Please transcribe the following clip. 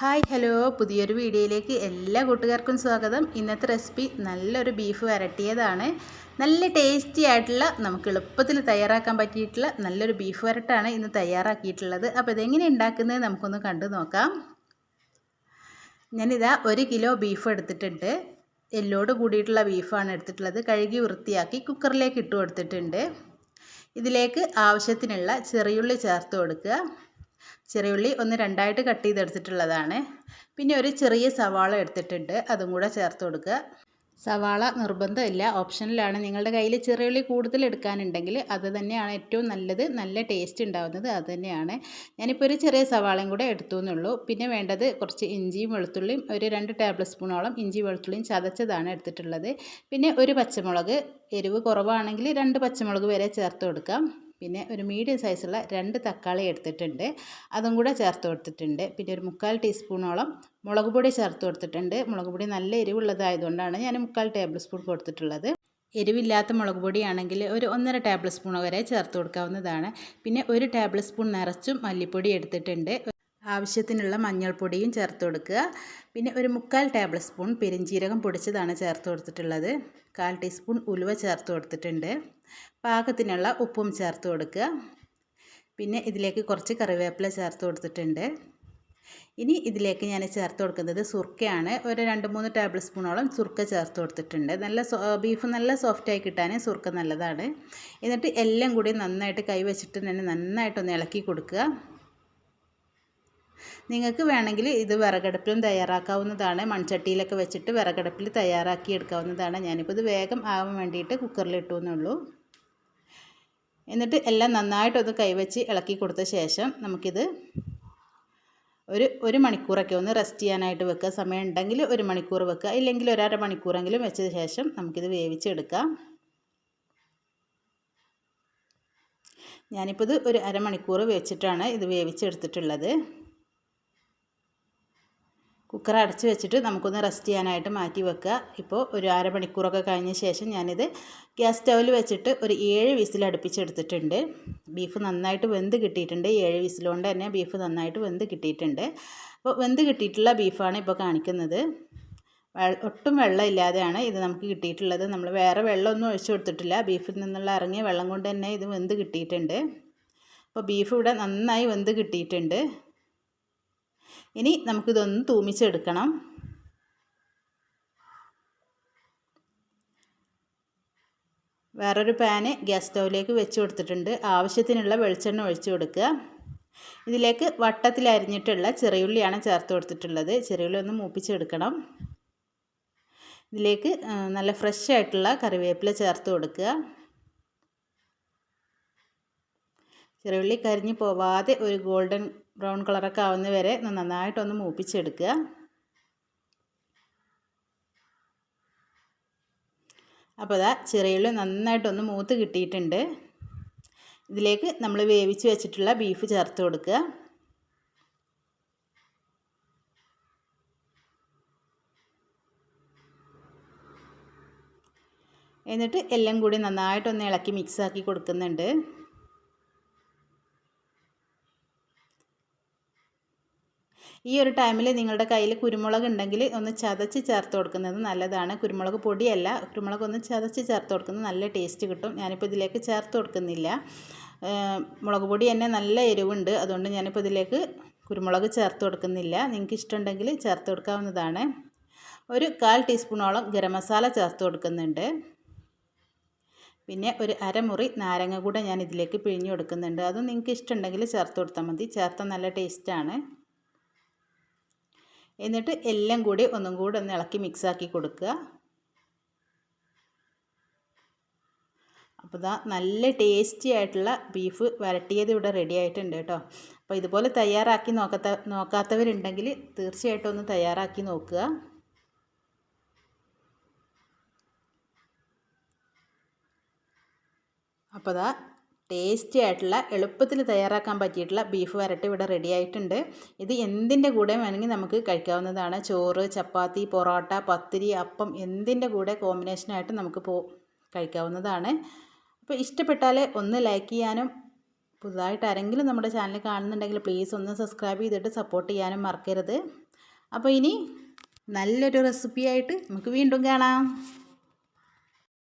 Hi hello. പുതിയൊരു വീഡിയോയിലേക്ക് എല്ലാ കൂട്ടുകാർക്കും സ്വാഗതം. ഇന്നത്തെ റെസിപ്പി നല്ലൊരു ബീഫ് വരട്ടിയതാണ്. നല്ല ടേസ്റ്റി ആയിട്ടുള്ള നമുക്ക് എളുപ്പത്തിൽ തയ്യാറാക്കാൻ പറ്റിയിട്ടുള്ള നല്ലൊരു ബീഫ് വരട്ടാണ് ഇന്ന് തയ്യാറാക്കിയിട്ടുള്ളത്. അപ്പോൾ ഇതെങ്ങനെ ഉണ്ടാക്കുന്നത് നമുക്കൊന്ന് കണ്ടു നോക്കാം. ഞാനിതാ ഒരു കിലോ ബീഫ് എടുത്തിട്ടുണ്ട്. എല്ലോട് കൂടിയിട്ടുള്ള ബീഫാണ് എടുത്തിട്ടുള്ളത്. കഴുകി വൃത്തിയാക്കി കുക്കറിലേക്ക് ഇട്ട് കൊടുത്തിട്ടുണ്ട്. ഇതിലേക്ക് ആവശ്യത്തിനുള്ള ചെറിയുള്ളി ചേർത്ത് കൊടുക്കുക. ചെറിയുള്ളി ഒന്ന് രണ്ടായിട്ട് കട്ട് ചെയ്തെടുത്തിട്ടുള്ളതാണ്. പിന്നെ ഒരു ചെറിയ സവാള എടുത്തിട്ടുണ്ട്. അതും കൂടെ ചേർത്ത് കൊടുക്കുക. സവാള നിർബന്ധമില്ല. ഓപ്ഷനിലാണ്. നിങ്ങളുടെ കയ്യിൽ ചെറിയുള്ളി കൂടുതൽ എടുക്കാനുണ്ടെങ്കിൽ അത് തന്നെയാണ് ഏറ്റവും നല്ലത്. നല്ല ടേസ്റ്റ് ഉണ്ടാകുന്നത് അത് തന്നെയാണ്. ഞാനിപ്പോൾ ഒരു ചെറിയ സവാളയും കൂടെ എടുത്തു എന്നുള്ളൂ. പിന്നെ വേണ്ടത് കുറച്ച് ഇഞ്ചിയും വെളുത്തുള്ളിയും ഒരു രണ്ട് ടേബിൾ സ്പൂണോളം ഇഞ്ചി വെളുത്തുള്ളിയും ചതച്ചതാണ് എടുത്തിട്ടുള്ളത്. പിന്നെ ഒരു പച്ചമുളക്. എരിവ് കുറവാണെങ്കിൽ രണ്ട് പച്ചമുളക് വരെ ചേർത്ത് കൊടുക്കാം. പിന്നെ ഒരു മീഡിയം സൈസുള്ള രണ്ട് തക്കാളി എടുത്തിട്ടുണ്ട്. അതും കൂടെ ചേർത്ത് കൊടുത്തിട്ടുണ്ട്. പിന്നെ ഒരു മുക്കാൽ ടീസ്പൂണോളം മുളക് പൊടി ചേർത്ത് കൊടുത്തിട്ടുണ്ട്. മുളക് പൊടി നല്ല എരിവുള്ളതായതുകൊണ്ടാണ് ഞാൻ മുക്കാൽ ടേബിൾ സ്പൂൺ കൊടുത്തിട്ടുള്ളത്. എരിവില്ലാത്ത മുളക് പൊടിയാണെങ്കിൽ ഒരു ഒന്നര ടേബിൾ സ്പൂൺ വരെ ചേർത്ത് കൊടുക്കാവുന്നതാണ്. പിന്നെ ഒരു ടേബിൾ സ്പൂൺ നിറച്ചും മല്ലിപ്പൊടി എടുത്തിട്ടുണ്ട്. ആവശ്യത്തിനുള്ള മഞ്ഞൾപ്പൊടിയും ചേർത്ത് കൊടുക്കുക. പിന്നെ ഒരു മുക്കാൽ ടേബിൾ സ്പൂൺ പെരിഞ്ജീരകം പൊടിച്ചതാണ് ചേർത്ത് കൊടുത്തിട്ടുള്ളത്. കാൽ ടീസ്പൂൺ ഉലുവ ചേർത്ത് കൊടുത്തിട്ടുണ്ട്. പാകത്തിനുള്ള ഉപ്പും ചേർത്ത് കൊടുക്കുക. പിന്നെ ഇതിലേക്ക് കുറച്ച് കറിവേപ്പില ചേർത്ത് കൊടുത്തിട്ടുണ്ട്. ഇനി ഇതിലേക്ക് ഞാൻ ചേർത്ത് കൊടുക്കുന്നത് സുർക്കയാണ്. ഒരു രണ്ട് മൂന്ന് ടേബിൾ സ്പൂണോളം സുർക്ക ചേർത്ത് കൊടുത്തിട്ടുണ്ട്. നല്ല ബീഫ് നല്ല സോഫ്റ്റായി കിട്ടാൻ സുർക്ക നല്ലതാണ്. എന്നിട്ട് എല്ലാം കൂടി നന്നായിട്ട് കൈവച്ചിട്ട് തന്നെ നന്നായിട്ടൊന്ന് ഇളക്കി കൊടുക്കുക. നിങ്ങൾക്ക് വേണമെങ്കിൽ ഇത് വിറകടുപ്പിലും തയ്യാറാക്കാവുന്നതാണ്. മൺചട്ടിയിലൊക്കെ വെച്ചിട്ട് വിറകടുപ്പിൽ തയ്യാറാക്കി എടുക്കാവുന്നതാണ്. ഞാനിപ്പോൾ ഇത് വേഗം ആവാൻ വേണ്ടിയിട്ട് കുക്കറിൽ ഇട്ടു എന്നുള്ളൂ എന്നിട്ട് എല്ലാം നന്നായിട്ടൊന്ന് കൈവച്ച് ഇളക്കി കൊടുത്ത ശേഷം നമുക്കിത് ഒരു ഒരു മണിക്കൂറൊക്കെ ഒന്ന് റെസ്റ്റ് ചെയ്യാനായിട്ട് വെക്കുക. സമയം ഉണ്ടെങ്കിൽ ഒരു മണിക്കൂർ വെക്കുക. ഇല്ലെങ്കിൽ ഒരര മണിക്കൂറെങ്കിലും വെച്ച ശേഷം നമുക്കിത് വേവിച്ചെടുക്കാം ഞാനിപ്പോൾ ഇത് ഒരു അരമണിക്കൂർ വെച്ചിട്ടാണ് ഇത് വേവിച്ചെടുത്തിട്ടുള്ളത് കുക്കർ അടച്ച് വെച്ചിട്ട് നമുക്കൊന്ന് റെസ്റ്റ് ചെയ്യാനായിട്ട് മാറ്റി വെക്കുക. ഇപ്പോൾ ഒരു അരമണിക്കൂറൊക്കെ കഴിഞ്ഞ ശേഷം ഞാനിത് ഗ്യാസ് സ്റ്റൗവിൽ വെച്ചിട്ട് ഒരു ഏഴ് വിസിൽ അടുപ്പിച്ചെടുത്തിട്ടുണ്ട്. ബീഫ് നന്നായിട്ട് വെന്ത് കിട്ടിയിട്ടുണ്ട്. ഏഴ് വിസിലുകൊണ്ട് തന്നെ ബീഫ് നന്നായിട്ട് വെന്ത് കിട്ടിയിട്ടുണ്ട്. അപ്പോൾ വെന്ത് കിട്ടിയിട്ടുള്ള ബീഫാണ് ഇപ്പോൾ കാണിക്കുന്നത്. ഒട്ടും വെള്ളം ഇല്ലാതെയാണ് ഇത് നമുക്ക് കിട്ടിയിട്ടുള്ളത്. നമ്മൾ വേറെ വെള്ളമൊന്നും ഒഴിച്ചു കൊടുത്തിട്ടില്ല. ബീഫിൽ നിന്നുള്ള ഇറങ്ങിയ വെള്ളം കൊണ്ട് തന്നെ ഇത് വെന്ത് കിട്ടിയിട്ടുണ്ട്. അപ്പോൾ ബീഫ് ഇവിടെ നന്നായി വെന്ത് കിട്ടിയിട്ടുണ്ട്. ഇനി നമുക്കിതൊന്ന് തൂമിച്ചെടുക്കണം. വേറൊരു പാന് ഗ്യാസ് സ്റ്റൗവിലേക്ക് വെച്ച് കൊടുത്തിട്ടുണ്ട്. ആവശ്യത്തിനുള്ള വെളിച്ചെണ്ണ ഒഴിച്ച് കൊടുക്കുക. ഇതിലേക്ക് വട്ടത്തിൽ അരിഞ്ഞിട്ടുള്ള ചെറിയുള്ളിയാണ് ചേർത്ത് കൊടുത്തിട്ടുള്ളത്. ചെറിയുള്ളി ഒന്ന് മൂപ്പിച്ചെടുക്കണം. ഇതിലേക്ക് നല്ല ഫ്രഷ് ആയിട്ടുള്ള കറിവേപ്പില ചേർത്ത് കൊടുക്കുക. ചെറിയുള്ളി കരിഞ്ഞു പോവാതെ ഒരു ഗോൾഡൻ ബ്രൗൺ കളറൊക്കെ ആവുന്ന വരെ നന്നായിട്ടൊന്ന് മൂപ്പിച്ചെടുക്കുക. അപ്പോൾ അതാ ചെറിയുള്ളി നന്നായിട്ടൊന്ന് മൂത്ത് കിട്ടിയിട്ടുണ്ട്. ഇതിലേക്ക് നമ്മൾ വേവിച്ച് വെച്ചിട്ടുള്ള ബീഫ് ചേർത്ത് കൊടുക്കുക. എന്നിട്ട് എല്ലാം കൂടി നന്നായിട്ടൊന്ന് ഇളക്കി മിക്സാക്കി കൊടുക്കുന്നുണ്ട്. ഈ ഒരു ടൈമിൽ നിങ്ങളുടെ കയ്യിൽ കുരുമുളക് ഉണ്ടെങ്കിൽ ഒന്ന് ചതച്ച് ചേർത്ത് കൊടുക്കുന്നത് നല്ലതാണ്. കുരുമുളക് പൊടിയല്ല. കുരുമുളക് ഒന്ന് ചതച്ച് ചേർത്ത് കൊടുക്കുന്നത് നല്ല ടേസ്റ്റ് കിട്ടും. ഞാനിപ്പോൾ ഇതിലേക്ക് ചേർത്ത് കൊടുക്കുന്നില്ല. മുളക് പൊടി തന്നെ നല്ല എരിവുണ്ട്. അതുകൊണ്ട് ഞാനിപ്പോൾ ഇതിലേക്ക് കുരുമുളക് ചേർത്ത് കൊടുക്കുന്നില്ല. നിങ്ങൾക്ക് ഇഷ്ടമുണ്ടെങ്കിൽ ചേർത്ത് കൊടുക്കാവുന്നതാണ്. ഒരു കാൽ ടീസ്പൂണോളം ഗരം മസാല ചേർത്ത് കൊടുക്കുന്നുണ്ട്. പിന്നെ ഒരു അരമുറി നാരങ്ങ കൂടെ ഞാൻ ഇതിലേക്ക് പിഴിഞ്ഞു കൊടുക്കുന്നുണ്ട്. അതും നിങ്ങൾക്ക് ഇഷ്ടമുണ്ടെങ്കിൽ ചേർത്ത് കൊടുത്താൽ മതി. ചേർത്ത നല്ല ടേസ്റ്റാണ് എന്നിട്ട് എല്ലാം കൂടി ഒന്നും കൂടി ഒന്ന് ഇളക്കി മിക്സാക്കി കൊടുക്കുക. അപ്പോൾ ഇതാ നല്ല ടേസ്റ്റി ആയിട്ടുള്ള ബീഫ് വരട്ടിയത് ഇവിടെ റെഡി ആയിട്ടുണ്ട് കേട്ടോ. അപ്പോൾ ഇതുപോലെ തയ്യാറാക്കി നോക്കാത്ത നോക്കാത്തവരുണ്ടെങ്കിൽ തീർച്ചയായിട്ടും ഒന്ന് തയ്യാറാക്കി നോക്കുക. അപ്പോൾ ഇതാ ടേസ്റ്റി ആയിട്ടുള്ള എളുപ്പത്തിൽ തയ്യാറാക്കാൻ പറ്റിയിട്ടുള്ള ബീഫ് വരട്ടി ഇവിടെ റെഡി ആയിട്ടുണ്ട്. ഇത് എന്തിന്റെ കൂടെ വേണമെങ്കിൽ നമുക്ക് കഴിക്കാവുന്നതാണ്. ചോറ് ചപ്പാത്തി പൊറോട്ട പത്തിരി അപ്പം എന്തിന്റെ കൂടെ കോമ്പിനേഷനായിട്ട് നമുക്ക് പോ കഴിക്കാവുന്നതാണ്. അപ്പോൾ ഇഷ്ടപ്പെട്ടാൽ ഒന്ന് ലൈക്ക് ചെയ്യാനും പുതുതായിട്ട് ആരെങ്കിലും നമ്മുടെ ചാനൽ കാണുന്നുണ്ടെങ്കിൽ പ്ലീസ് ഒന്ന് സബ്സ്ക്രൈബ് ചെയ്തിട്ട് സപ്പോർട്ട് ചെയ്യാനും മറക്കരുത്. അപ്പോൾ ഇനി നല്ലൊരു റെസിപ്പിയായിട്ട് നമുക്ക് വീണ്ടും കാണാം.